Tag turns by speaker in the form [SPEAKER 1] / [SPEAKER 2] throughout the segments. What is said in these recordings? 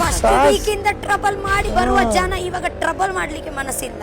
[SPEAKER 1] First ವೀಕಿಂದ trouble ಮಾಡಿ ಬರುವ ಜನ ಇವಾಗ ಟ್ರಬಲ್ ಮಾಡ್ಲಿಕ್ಕೆ ಮನಸ್ಸಿಲ್ಲ.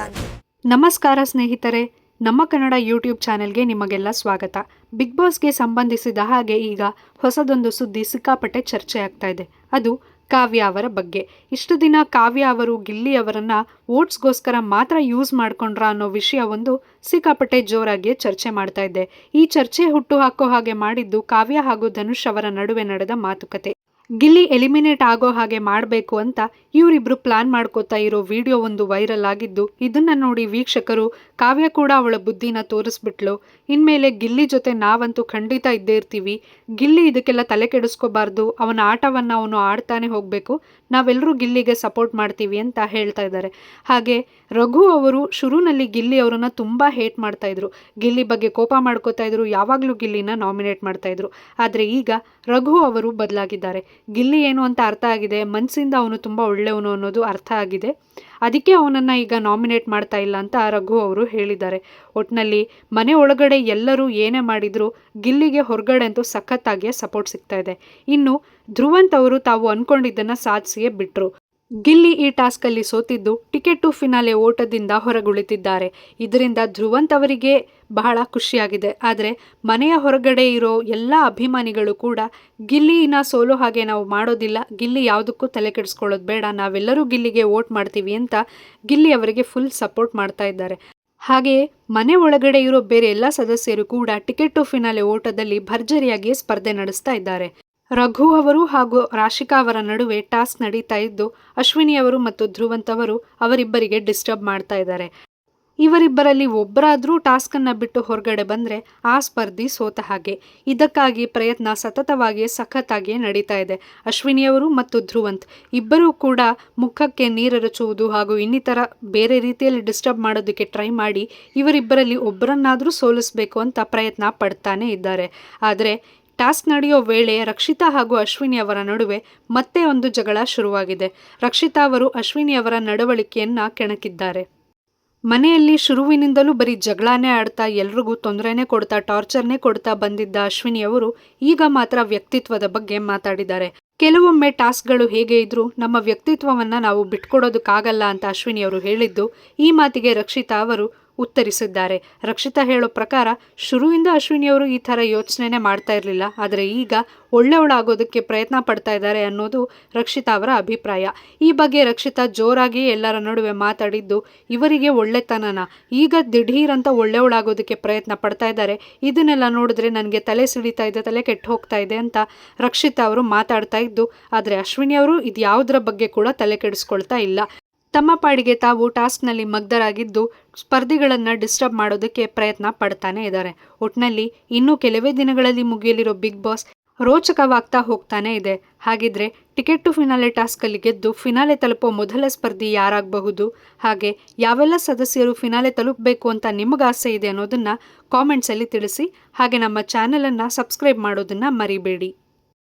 [SPEAKER 2] ನಮಸ್ಕಾರ ಸ್ನೇಹಿತರೆ ನಮ್ಮ ಕನ್ನಡ ಯೂಟ್ಯೂಬ್ ಚಾನೆಲ್ಗೆ ನಿಮಗೆಲ್ಲ ಸ್ವಾಗತ. ಬಿಗ್ ಬಾಸ್ಗೆ ಸಂಬಂಧಿಸಿದ ಹಾಗೆ ಈಗ ಹೊಸದೊಂದು ಸುದ್ದಿ ಸಿಕ್ಕಾಪಟ್ಟೆ ಚರ್ಚೆ ಆಗ್ತಾ ಇದೆ. ಅದು ಕಾವ್ಯ ಅವರ ಬಗ್ಗೆ. ಇಷ್ಟು ದಿನ ಕಾವ್ಯ ಅವರು ಗಿಲ್ಲಿ ಅವರನ್ನ ಓಟ್ಸ್ಗೋಸ್ಕರ ಮಾತ್ರ ಯೂಸ್ ಮಾಡ್ಕೊಂಡ್ರ ಅನ್ನೋ ವಿಷಯ ಒಂದು ಸಿಕ್ಕಾಪಟ್ಟೆ ಜೋರಾಗಿ ಚರ್ಚೆ ಮಾಡ್ತಾ ಇದೆ. ಈ ಚರ್ಚೆ ಹುಟ್ಟು ಹಾಕೋ ಹಾಗೆ ಮಾಡಿದ್ದು ಕಾವ್ಯ ಹಾಗೂ ಧನುಷ್ ಅವರ ನಡುವೆ ನಡೆದ ಮಾತುಕತೆ. ಗಿಲ್ಲಿ ಎಲಿಮಿನೇಟ್ ಆಗೋ ಹಾಗೆ ಮಾಡಬೇಕು ಅಂತ ಇವರಿಬ್ರು ಪ್ಲಾನ್ ಮಾಡ್ಕೋತಾ ಇರೋ ವಿಡಿಯೋ ಒಂದು ವೈರಲ್ ಆಗಿದ್ದು ಇದನ್ನ ನೋಡಿ ವೀಕ್ಷಕರು ಕಾವ್ಯ ಕೂಡ ಅವಳ ಬುದ್ಧಿನ ತೋರಿಸ್ಬಿಟ್ಲು. ಇನ್ಮೇಲೆ ಗಿಲ್ಲಿ ಜೊತೆ ನಾವಂತೂ ಖಂಡಿತ ಇದ್ದೇ ಇರ್ತೀವಿ. ಗಿಲ್ಲಿ ಇದಕ್ಕೆಲ್ಲ ತಲೆ ಕೆಡಿಸ್ಕೋಬಾರ್ದು. ಅವನ ಆಟವನ್ನು ಅವನು ಆಡ್ತಾನೆ ಹೋಗಬೇಕು. ನಾವೆಲ್ಲರೂ ಗಿಲ್ಲಿಗೆ ಸಪೋರ್ಟ್ ಮಾಡ್ತೀವಿ ಅಂತ ಹೇಳ್ತಾ ಇದ್ದಾರೆ. ಹಾಗೆ ರಘು ಅವರು ಶುರುನಲ್ಲಿ ಗಿಲ್ಲಿ ಅವರನ್ನ ತುಂಬ ಹೇಟ್ ಮಾಡ್ತಾ ಇದ್ರು. ಗಿಲ್ಲಿ ಬಗ್ಗೆ ಕೋಪ ಮಾಡ್ಕೋತಾ ಇದ್ರು. ಯಾವಾಗಲೂ ಗಿಲ್ಲಿನ ನಾಮಿನೇಟ್ ಮಾಡ್ತಾ ಇದ್ರು. ಆದರೆ ಈಗ ರಘು ಅವರು ಬದಲಾಗಿದ್ದಾರೆ. ಗಿಲ್ಲಿ ಏನು ಅಂತ ಅರ್ಥ ಆಗಿದೆ ಮನಸ್ಸಿಂದ ಅವನು ತುಂಬ ಒಳ್ಳೆಯವನು ಅನ್ನೋದು ಅರ್ಥ ಆಗಿದೆ. ಅದಕ್ಕೆ ಅವನನ್ನು ಈಗ ನಾಮಿನೇಟ್ ಮಾಡ್ತಾ ಇಲ್ಲ ಅಂತ ರಘು ಅವರು ಹೇಳಿದ್ದಾರೆ. ಒಟ್ಟಿನಲ್ಲಿ ಮನೆ ಒಳಗಡೆ ಎಲ್ಲರೂ ಏನೇ ಮಾಡಿದ್ರು ಗಿಲ್ಲಿಗೆ ಹೊರಗಡೆ ಅಂತೂ ಸಖತ್ತಾಗಿಯೇ ಸಪೋರ್ಟ್ ಸಿಗ್ತಾ ಇದೆ. ಇನ್ನು ಧ್ರುವಂತ್ ಅವರು ತಾವು ಅಂದ್ಕೊಂಡಿದ್ದನ್ನು ಸಾಧಿಸಿಯೇ ಬಿಟ್ರು. ಗಿಲ್ಲಿ ಈ ಟಾಸ್ಕಲ್ಲಿ ಸೋತಿದ್ದು ಟಿಕೆಟ್ ಟು ಫಿನಾಲೆ ಓಟದಿಂದ ಹೊರಗುಳಿತಿದ್ದಾರೆ ಇದರಿಂದ ಧ್ರುವಂತ್ ಅವರಿಗೆ ಬಹಳ ಖುಷಿಯಾಗಿದೆ. ಆದರೆ ಮನೆಯ ಹೊರಗಡೆ ಇರೋ ಎಲ್ಲ ಅಭಿಮಾನಿಗಳು ಕೂಡ ಗಿಲ್ಲಿನ ಸೋಲೋ ಹಾಗೆ ನಾವು ಮಾಡೋದಿಲ್ಲ, ಗಿಲ್ಲಿ ಯಾವುದಕ್ಕೂ ತಲೆ ಕೆಡಿಸ್ಕೊಳ್ಳೋದು ಬೇಡ, ನಾವೆಲ್ಲರೂ ಗಿಲ್ಲಿಗೆ ಓಟ್ ಮಾಡ್ತೀವಿ ಅಂತ ಗಿಲ್ಲಿ ಅವರಿಗೆ ಫುಲ್ ಸಪೋರ್ಟ್ ಮಾಡ್ತಾ ಇದ್ದಾರೆ. ಹಾಗೆಯೇ ಮನೆ ಒಳಗಡೆ ಇರೋ ಬೇರೆ ಎಲ್ಲ ಸದಸ್ಯರು ಕೂಡ ಟಿಕೆಟ್ ಟು ಫಿನಾಲೆ ಓಟದಲ್ಲಿ ಭರ್ಜರಿಯಾಗಿ ಸ್ಪರ್ಧೆ ನಡೆಸ್ತಾ ಇದ್ದಾರೆ. ರಘು ಅವರು ಹಾಗೂ ರಾಶಿಕಾ ಅವರ ನಡುವೆ ಟಾಸ್ಕ್ ನಡೀತಾ ಇದ್ದು, ಅಶ್ವಿನಿ ಅವರು ಮತ್ತು ಧ್ರುವಂತ್ ಅವರು ಅವರಿಬ್ಬರಿಗೆ ಡಿಸ್ಟರ್ಬ್ ಮಾಡ್ತಾ ಇದ್ದಾರೆ. ಇವರಿಬ್ಬರಲ್ಲಿ ಒಬ್ಬರಾದರೂ ಟಾಸ್ಕನ್ನು ಬಿಟ್ಟು ಹೊರಗಡೆ ಬಂದರೆ ಆ ಸ್ಪರ್ಧಿ ಸೋತ ಹಾಗೆ. ಇದಕ್ಕಾಗಿ ಪ್ರಯತ್ನ ಸತತವಾಗಿ ಸಖತ್ತಾಗಿಯೇ ನಡೀತಾ ಇದೆ. ಅಶ್ವಿನಿಯವರು ಮತ್ತು ಧ್ರುವಂತ್ ಇಬ್ಬರೂ ಕೂಡ ಮುಖಕ್ಕೆ ನೀರೆರಚುವುದು ಹಾಗೂ ಇನ್ನಿತರ ಬೇರೆ ರೀತಿಯಲ್ಲಿ ಡಿಸ್ಟರ್ಬ್ ಮಾಡೋದಕ್ಕೆ ಟ್ರೈ ಮಾಡಿ ಇವರಿಬ್ಬರಲ್ಲಿ ಒಬ್ಬರನ್ನಾದರೂ ಸೋಲಿಸಬೇಕು ಅಂತ ಪ್ರಯತ್ನ ಪಡ್ತಾನೆ ಇದ್ದಾರೆ. ಆದರೆ ಟಾಸ್ಕ್ ನಡೆಯೋ ವೇಳೆ ರಕ್ಷಿತಾ ಹಾಗೂ ಅಶ್ವಿನಿ ಅವರ ನಡುವೆ ಮತ್ತೆ ಒಂದು ಜಗಳ ಶುರುವಾಗಿದೆ. ರಕ್ಷಿತಾ ಅವರು ಅಶ್ವಿನಿ ಅವರ ನಡವಳಿಕೆಯನ್ನ ಕೆಣಕಿದ್ದಾರೆ. ಮನೆಯಲ್ಲಿ ಶುರುವಿನಿಂದಲೂ ಬರೀ ಜಗಳಾನೇ ಆಡ್ತಾ ಎಲ್ರಿಗೂ ತೊಂದರೆನೇ ಕೊಡ್ತಾ, ಟಾರ್ಚರ್ನೇ ಕೊಡ್ತಾ ಬಂದಿದ್ದ ಅಶ್ವಿನಿ ಅವರು ಈಗ ಮಾತ್ರ ವ್ಯಕ್ತಿತ್ವದ ಬಗ್ಗೆ ಮಾತಾಡಿದ್ದಾರೆ. ಕೆಲವೊಮ್ಮೆ ಟಾಸ್ಕ್ಗಳು ಹೇಗೆ ಇದ್ರೂ ನಮ್ಮ ವ್ಯಕ್ತಿತ್ವವನ್ನು ನಾವು ಬಿಟ್ಕೊಡೋದಕ್ಕಾಗಲ್ಲ ಅಂತ ಅಶ್ವಿನಿ ಅವರು ಹೇಳಿದ್ದು, ಈ ಮಾತಿಗೆ ರಕ್ಷಿತಾ ಅವರು ಉತ್ತರಿಸಿದ್ದಾರೆ. ರಕ್ಷಿತಾ ಹೇಳೋ ಪ್ರಕಾರ, ಶುರುವಿಂದ ಅಶ್ವಿನಿಯವರು ಈ ಥರ ಯೋಚನೆನೇ ಮಾಡ್ತಾ ಇರಲಿಲ್ಲ. ಆದರೆ ಈಗ ಒಳ್ಳೆಯವಳಾಗೋದಕ್ಕೆ ಪ್ರಯತ್ನ ಪಡ್ತಾ ಇದ್ದಾರೆ ಅನ್ನೋದು ರಕ್ಷಿತಾ ಅವರ ಅಭಿಪ್ರಾಯ. ಈ ಬಗ್ಗೆ ರಕ್ಷಿತಾ ಜೋರಾಗಿ ಎಲ್ಲರ ನಡುವೆ ಮಾತಾಡಿದ್ದು, ಇವರಿಗೆ ಒಳ್ಳೆತನನ. ಈಗ ದಿಢೀರ್ ಅಂತ ಒಳ್ಳೆಯವಳಾಗೋದಕ್ಕೆ ಪ್ರಯತ್ನ ಪಡ್ತಾ ಇದ್ದಾರೆ. ಇದನ್ನೆಲ್ಲ ನೋಡಿದ್ರೆ ನನಗೆ ತಲೆ ಸಿಡಿತಾ ಇದೆ, ತಲೆ ಕೆಟ್ಟು ಹೋಗ್ತಾ ಇದೆ ಅಂತ ರಕ್ಷಿತಾ ಅವರು ಮಾತಾಡ್ತಾ ಇದ್ದು, ಆದರೆ ಅಶ್ವಿನಿ ಅವರು ಇದು ಯಾವುದರ ಬಗ್ಗೆ ಕೂಡ ತಲೆ ಕೆಡಿಸ್ಕೊಳ್ತಾ ಇಲ್ಲ. ತಮ್ಮ ಪಾಡಿಗೆ ತಾವು ಟಾಸ್ಕ್ನಲ್ಲಿ ಮಗ್ಧರಾಗಿದ್ದು ಸ್ಪರ್ಧಿಗಳನ್ನು ಡಿಸ್ಟರ್ಬ್ ಮಾಡೋದಕ್ಕೆ ಪ್ರಯತ್ನ ಪಡ್ತಾನೆ ಇದ್ದಾರೆ. ಒಟ್ನಲ್ಲಿ, ಇನ್ನೂ ಕೆಲವೇ ದಿನಗಳಲ್ಲಿ ಮುಗಿಯಲಿರೋ ಬಿಗ್ ಬಾಸ್ ರೋಚಕವಾಗ್ತಾ ಹೋಗ್ತಾನೆ ಇದೆ. ಹಾಗಿದ್ರೆ, ಟಿಕೆಟ್ ಟು ಫಿನಾಲೆ ಟಾಸ್ಕಲ್ಲಿ ಗೆದ್ದು ಫಿನಾಲೆ ತಲುಪೋ ಮೊದಲ ಸ್ಪರ್ಧಿ ಯಾರಾಗಬಹುದು? ಹಾಗೆ, ಯಾವೆಲ್ಲ ಸದಸ್ಯರು ಫಿನಾಲೆ ತಲುಪಬೇಕು ಅಂತ ನಿಮಗಾಸೆ ಇದೆ ಅನ್ನೋದನ್ನು ಕಾಮೆಂಟ್ಸಲ್ಲಿ ತಿಳಿಸಿ. ಹಾಗೆ ನಮ್ಮ ಚಾನಲನ್ನು ಸಬ್ಸ್ಕ್ರೈಬ್ ಮಾಡೋದನ್ನು ಮರಿಬೇಡಿ.